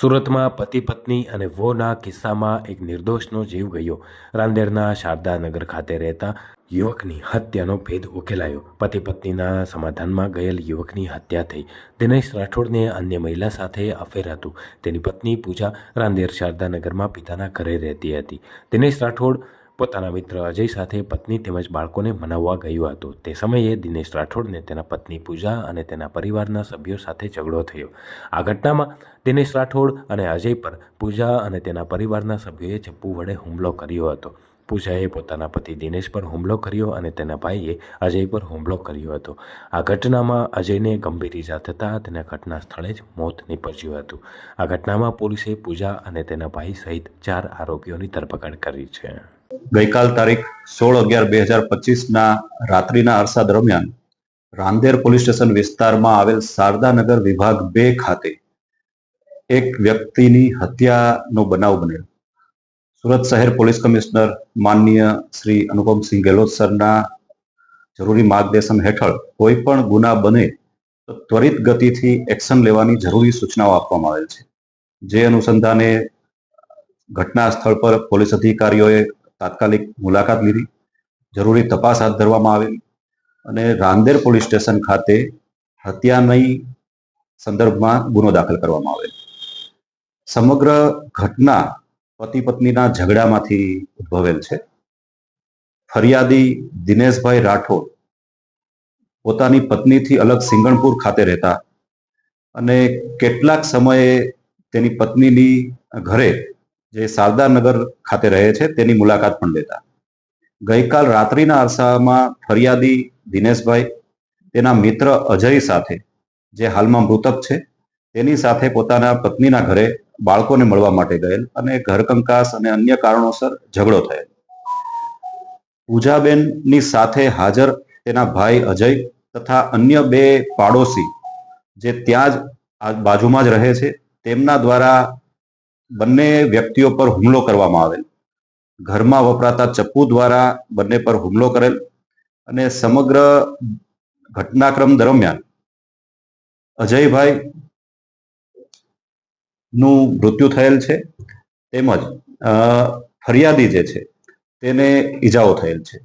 સુરતમાં પતિ, પત્ની અને વોના કિસ્સામાં એક નિર્દોષનો જીવ ગયો. રાંદેરના શારદાનગર ખાતે રહેતા યુવકની હત્યાનો ભેદ ઉકેલાયો. પતિ, પત્નીના સમાધાનમાં ગયેલ યુવકની હત્યા થઈ. દિનેશ રાઠોડને અન્ય મહિલા સાથે અફેર હતું. તેની પત્ની પૂજા રાંદેર શારદાનગરમાં પિતાના ઘરે રહેતી હતી. દિનેશ રાઠોડ પોતાના મિત્ર અજય સાથે પત્ની તેમજ બાળકોને મનાવવા ગયું હતું. તે સમયે દિનેશ રાઠોડને તેના પત્ની પૂજા અને તેના પરિવારના સભ્યો સાથે ઝઘડો થયો. આ ઘટનામાં દિનેશ રાઠોડ અને અજય પર પૂજા અને તેના પરિવારના સભ્યોએ ચપ્પુ વડે હુમલો કર્યો હતો. પૂજાએ પોતાના પતિ દિનેશ પર હુમલો કર્યો અને તેના ભાઈએ અજય પર હુમલો કર્યો હતો. આ ઘટનામાં અજયને ગંભીર ઇજા થતાં તેના ઘટના સ્થળે જ મોત નીપજ્યું હતું. આ ઘટનામાં પોલીસે પૂજા અને તેના ભાઈ સહિત ચાર આરોપીઓની ધરપકડ કરી છે. ગઈકાલ તારીખ સોળ અગિયાર બે હજાર પચીસના રાત્રિના અરસા દરમિયાન રાંદેર પોલીસ સ્ટેશન વિસ્તારમાં આવેલ શારદાનગર વિભાગ બે ખાતે એક વ્યક્તિની હત્યાનો બનાવ બનેલો સુરત શહેર પોલીસ કમિશનર માનનીય શ્રી અનુપમસિંહ ગેહલોત સરના જરૂરી માર્ગદર્શન હેઠળ કોઈ પણ ગુના બને તો ત્વરિત ગતિથી એક્શન લેવાની જરૂરી સૂચનાઓ આપવામાં આવેલ છે. જે અનુસંધાને ઘટના સ્થળ પર પોલીસ અધિકારીઓએ તાત્કાલિક મુલાકાત લીધી. જરૂરી તપાસ હાથ ધરવામાં આવેલી અને રાંદેર પોલીસ સ્ટેશન ખાતે હત્યાની સંદર્ભમાં ગુનો દાખલ કરવામાં આવેલ. સમગ્ર ઘટના પતિ પત્નીના ઝઘડામાંથી ઉદ્ભવેલ છે. ફરિયાદી દિનેશભાઈ રાઠોડ પોતાની પત્નીથી અલગ સિંગણપુર ખાતે રહેતા અને કેટલાક સમયે તેની પત્નીની ઘરે જે શારદાનગર ખાતે રહે છે તેની મુલાકાત પણ લેતા. ગઈકાલ રાત્રિના અરસામાં ફરિયાદી દિનેશભાઈ તેના મિત્ર અજય સાથે, જે હાલમાં મૃતક છે તેની સાથે પોતાના પત્નીના ઘરે બાળકોને મળવા માટે ગયેલ અને ઘરકંકાસ અને અન્ય કારણોસર ઝઘડો થયેલ. પૂજાબેનની સાથે હાજર તેના ભાઈ અજય તથા અન્ય બે પાડોશી જે ત્યાં જ બાજુમાં જ રહે છે, તેમના દ્વારા બંને વ્યક્તિઓ પર હુમલો કરવામાં આવેલ. ઘરમાં વપરાતા ચપ્પુ દ્વારા બંને પર હુમલો કરેલ અને સમગ્ર ઘટનાક્રમ દરમિયાન અજયભાઈ નું મૃત્યુ થયેલ છે. તેમજ ફરિયાદી જે છે તેને ઈજાઓ થયેલ છે.